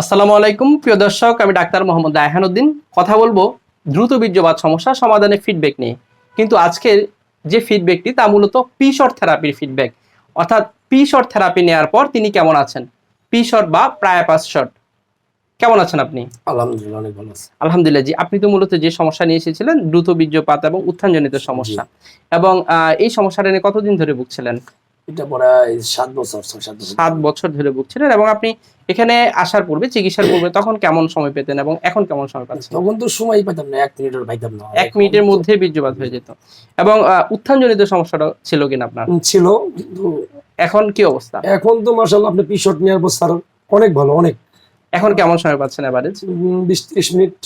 আসসালামু আলাইকুম প্রিয় দর্শক আমি ডাক্তার মোহাম্মদ রায়হানুদ্দিন কথা বলব দ্রুত বীর্যপাত সমস্যা সমাধানের ফিডব্যাক নিয়ে। কিন্তু আজকের যে ফিডব্যাকটি তা মূলত পি শর্ট থেরাপির ফিডব্যাক অর্থাৎ পি শর্ট থেরাপি নেওয়ার পর তিনি কেমন আছেন? পি শর্ট বা প্রায়পাস শর্ট কেমন আছেন আপনি? আলহামদুলিল্লাহ অনেক ভালো আছে। আলহামদুলিল্লাহ জি। আপনি তো মূলত যে সমস্যা নিয়ে এসেছিলেন দ্রুত বীর্যপাত এবং উত্থানজনিত সমস্যা। এবং আহ, এই সমস্যাটা নিয়ে কতদিন ধরে ভুগছিলেন? এটা প্রায় সাত বছর সাত সাত বছর ধরে ভুগছিলেন এবং আপনি এখানে আসার পূর্বে চিকিৎসার পূর্বে তখন কেমন সময় পেতেন এবং এখন কেমন সময় পাচ্ছেন? তখন তো সময় পাইতাম না এক মিনিটের পাইতাম না। এক মিনিটের মধ্যে বীর্যপাত হয়ে যেত। এবং উত্থানজনিত সমস্যাটা ছিল কিনা আপনার? ছিল কিন্তু এখন কি অবস্থা? এখন তো মার্শাল্লাহ আপনি পি শর্ট নেওয়ার পর অনেক ভালো অনেক। এখন কেমন সময় পাচ্ছেন এভারেজ বিশ ত্রিশ মিনিট।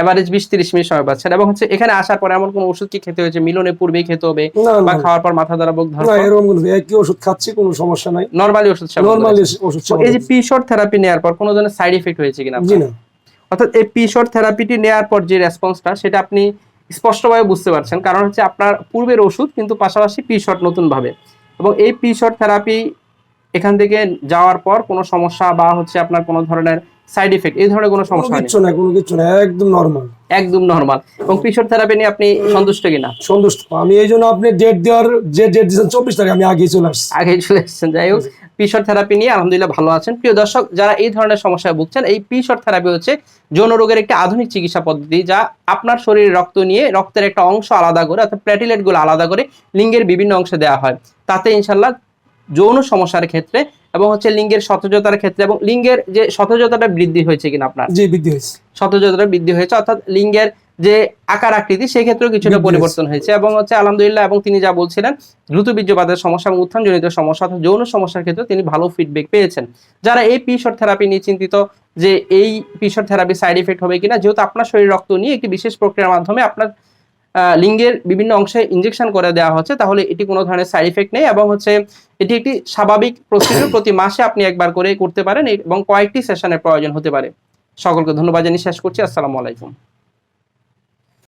এভারেজ বিশ তিরিশ মিনিট সময় পাচ্ছেন এবং হচ্ছে এখানে আসার পর এমন কোনো ওষুধ কি খেতে হয়েছে? মিলনের পূর্বেই খেতে হবে বা খাওয়ার পর মাথা দ্বারা বুক না ধরা এরকম কোনো একই ওষুধ খাচ্ছি কোনো সমস্যা নাই। নর্মালি ওষুধ নর্মালি ওষুধ এই যে পি শর্ট থেরাপি নেওয়ার পর কোনো ধরনের সাইড এফেক্ট হয়েছে কিনা জি না। অর্থাৎ এই পি শর্ট থেরাপিটি নেওয়ার পর যে রেসপন্সটা সেটা আপনি স্পষ্টভাবে বুঝতে পারছেন। কারণ হচ্ছে আপনার পূর্বের ওষুধ কিন্তু পাশাপাশি পি শর্ট নতুন ভাবে এবং এই পি থেরাপি এখান থেকে যাওয়ার পর কোনো সমস্যা বা হচ্ছে আপনার কোনো ধরনের সাইড এফেক্ট এই ধরনের কোনো সমস্যা নেই কিচ্ছু নাই কোনো কিছু নাই একদম নর্মাল একদম নর্মাল এবং পি থেরাপি নিয়ে আপনি সন্তুষ্ট কিনা? সন্তুষ্ট। আমি এই জন্য আপনি ডেট দেওয়ার যে ডেট দিয়েছেন চব্বিশ তারিখ আমি আগেই চলে আসছি। আগে চলে এসেছেন যাই হোক। পিশর থেরাপি নিয়ে আলহামদুলিল্লাহ ভালো আছেন। প্রিয় দর্শক যারা এই ধরনের সমস্যায় ভুগছেন এই পিশর থেরাপি হচ্ছে যৌন রোগের একটি আধুনিক চিকিৎসা পদ্ধতি যা আপনার শরীরে রক্ত নিয়ে রক্তের একটা অংশ আলাদা করে অর্থাৎ প্ল্যাটিলেটগুলো আলাদা করে লিঙ্গের বিভিন্ন অংশে দেওয়া হয়। তাতে ইনশাল্লাহ যৌন সমস্যার ক্ষেত্রে এবং হচ্ছে লিঙ্গের সতেজতার ক্ষেত্রে এবং লিঙ্গের যে সতেজতাটা বৃদ্ধি হয়েছে কিনা আপনার। জি বৃদ্ধি হয়েছে। সতেজতা বৃদ্ধি হয়েছে অর্থাৎ লিঙ্গের যে আকার আকৃতি সেক্ষেত্রেও কিছুটা পরিবর্তন হয়েছে এবং হচ্ছে আলহামদুলিল্লাহ এবং তিনি যা বলছিলেন দ্রুত বীর্যপাতের সমস্যা এবং উত্থানজনিত সমস্যা অর্থাৎ যৌন সমস্যার ক্ষেত্রে তিনি ভালো ফিডব্যাক পেয়েছেন। যারা এই পিশর থেরাপি নিয়ে চিন্তিত যে এই পিশর থেরাপি সাইড এফেক্ট হবে কিনা যেহেতু আপনার শরীর রক্ত নিয়ে একটি বিশেষ প্রক্রিয়ার মাধ্যমে আপনার লিঙ্গের বিভিন্ন অংশে ইঞ্জেকশন করে দেওয়া হচ্ছে তাহলে এটি কোনো ধরনের সাইড এফেক্ট নেই এবং হচ্ছে এটি একটি স্বাভাবিক প্রসিডিউর প্রতি মাসে আপনি একবার করে করতে পারেন এবং কয়েকটি সেশনের প্রয়োজন হতে পারে। সকলকে ধন্যবাদ জানিয়ে শেষ করছি। আসসালামু আলাইকুম।